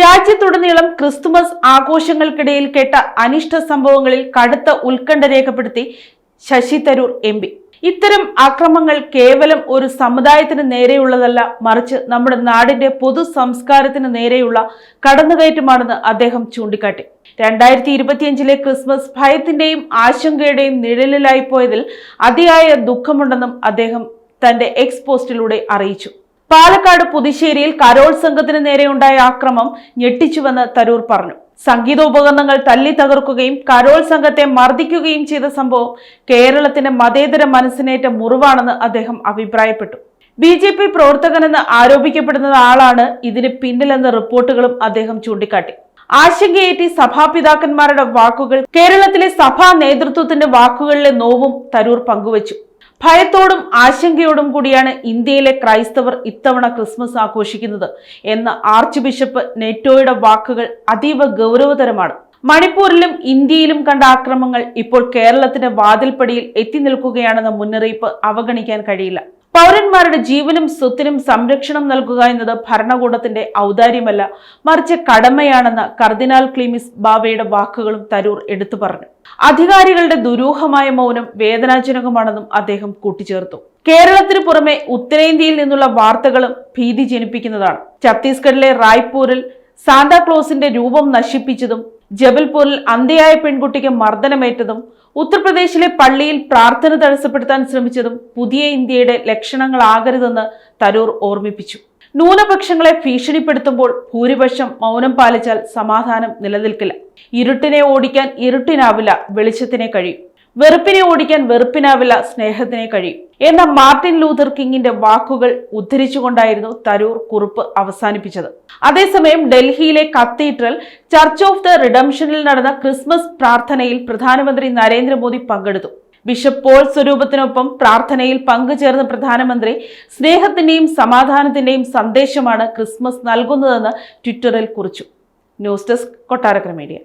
രാജ്യത്തുടനീളം ക്രിസ്തുമസ് ആഘോഷങ്ങൾക്കിടയിൽ കേട്ട അനിഷ്ട സംഭവങ്ങളിൽ കടുത്ത ഉത്കണ്ഠ രേഖപ്പെടുത്തി ശശി തരൂർ എം പി. ഇത്തരം അക്രമങ്ങൾ കേവലം ഒരു സമുദായത്തിന് നേരെയുള്ളതല്ല മറിച്ച് നമ്മുടെ നാടിന്റെ പൊതു സംസ്കാരത്തിന് നേരെയുള്ള കടന്നുകയറ്റമാണെന്ന് അദ്ദേഹം ചൂണ്ടിക്കാട്ടി. രണ്ടായിരത്തി ഇരുപത്തിയഞ്ചിലെ ക്രിസ്മസ് ഭയത്തിന്റെയും ആശങ്കയുടെയും നിഴലിലായി പോയതിൽ അതിയായ ദുഃഖമുണ്ടെന്നും അദ്ദേഹം തന്റെ എക്സ് പോസ്റ്റിലൂടെ അറിയിച്ചു. പാലക്കാട് പുതുശ്ശേരിയിൽ കരോൾ സംഘത്തിന് നേരെയുണ്ടായ ആക്രമം ഞെട്ടിച്ചുവെന്ന് തരൂർ പറഞ്ഞു. സംഗീതോപകരണങ്ങൾ തല്ലി തകർക്കുകയും കരോൾ സംഘത്തെ മർദ്ദിക്കുകയും ചെയ്ത സംഭവം കേരളത്തിന്റെ മതേതര മനസ്സിനേറ്റ മുറിവാണെന്ന് അദ്ദേഹം അഭിപ്രായപ്പെട്ടു. ബി ജെ പി പ്രവർത്തകനെന്ന് ആരോപിക്കപ്പെടുന്ന ആളാണ് ഇതിന് പിന്നിലെന്ന റിപ്പോർട്ടുകളും അദ്ദേഹം ചൂണ്ടിക്കാട്ടി. ആശങ്കയേറ്റി സഭാപിതാക്കന്മാരുടെ വാക്കുകൾ കേരളത്തിലെ സഭാ നേതൃത്വത്തിന്റെ വാക്കുകളിലെ നോവും തരൂർ പങ്കുവച്ചു. ഭയത്തോടും ആശങ്കയോടും കൂടിയാണ് ഇന്ത്യയിലെ ക്രൈസ്തവർ ഇത്തവണ ക്രിസ്മസ് ആഘോഷിക്കുന്നത് എന്ന ആർച്ച് ബിഷപ്പ് നെറ്റോയുടെ വാക്കുകൾ അതീവ ഗൗരവതരമാണ്. മണിപ്പൂരിലും ഇന്ത്യയിലും കണ്ട ആക്രമങ്ങൾ ഇപ്പോൾ കേരളത്തിന്റെ വാതിൽപ്പടിയിൽ എത്തി നിൽക്കുകയാണെന്ന മുന്നറിയിപ്പ് അവഗണിക്കാൻ കഴിയില്ല. പൗരന്മാരുടെ ജീവനും സ്വത്തിനും സംരക്ഷണം നൽകുക എന്നത് ഭരണകൂടത്തിന്റെ ഔദാര്യമല്ല. മറിച്ച് കടമയാണെന്ന കർദിനാൾ ക്ലീമിസ് ബാവയുടെ വാക്കുകളും തരൂർ എടുത്തു പറഞ്ഞു. അധികാരികളുടെ ദുരൂഹമായ മൗനം വേദനാജനകമാണെന്നും അദ്ദേഹം കൂട്ടിച്ചേർത്തു. കേരളത്തിന് പുറമെ ഉത്തരേന്ത്യയിൽ നിന്നുള്ള വാർത്തകളും ഭീതി ജനിപ്പിക്കുന്നതാണ്. ഛത്തീസ്ഗഡിലെ റായ്പൂരിൽ സാന്താക്ലോസിന്റെ രൂപം നശിപ്പിച്ചതും ജബൽപൂരിൽ അന്ധയായ പെൺകുട്ടിക്ക് മർദ്ദനമേറ്റതും ഉത്തർപ്രദേശിലെ പള്ളിയിൽ പ്രാർത്ഥന തടസ്സപ്പെടുത്താൻ ശ്രമിച്ചതും പുതിയ ഇന്ത്യയുടെ ലക്ഷണങ്ങളാകരുതെന്ന് തരൂർ ഓർമ്മിപ്പിച്ചു. ന്യൂനപക്ഷങ്ങളെ ഭീഷണിപ്പെടുത്തുമ്പോൾ ഭൂരിപക്ഷം മൗനം പാലിച്ചാൽ സമാധാനം നിലനിൽക്കില്ല. ഇരുട്ടിനെ ഓടിക്കാൻ ഇരുട്ടിനാവില്ല വെളിച്ചത്തിനെ കഴിയും. വെറുപ്പിനെ ഓടിക്കാൻ വെറുപ്പിനാവില്ല സ്നേഹത്തിനെ കഴിയും. എന്ന മാർട്ടിൻ ലൂഥർ കിങ്ങിന്റെ വാക്കുകൾ ഉദ്ധരിച്ചുകൊണ്ടായിരുന്നു തരൂർ കുറിപ്പ് അവസാനിപ്പിച്ചത്. അതേസമയം ഡൽഹിയിലെ കത്തീഡ്രൽ ചർച്ച് ഓഫ് ദ റിഡംഷനിൽ നടന്ന ക്രിസ്മസ് പ്രാർത്ഥനയിൽ പ്രധാനമന്ത്രി നരേന്ദ്രമോദി പങ്കെടുത്തു. ബിഷപ്പ് പോൾ സ്വരൂപത്തിനൊപ്പം പ്രാർത്ഥനയിൽ പങ്കുചേർന്ന പ്രധാനമന്ത്രി സ്നേഹത്തിന്റെയും സമാധാനത്തിന്റെയും സന്ദേശമാണ് ക്രിസ്മസ് നൽകുന്നതെന്ന് ട്വിറ്ററിൽ കുറിച്ചു. News desk Kottarakkara media.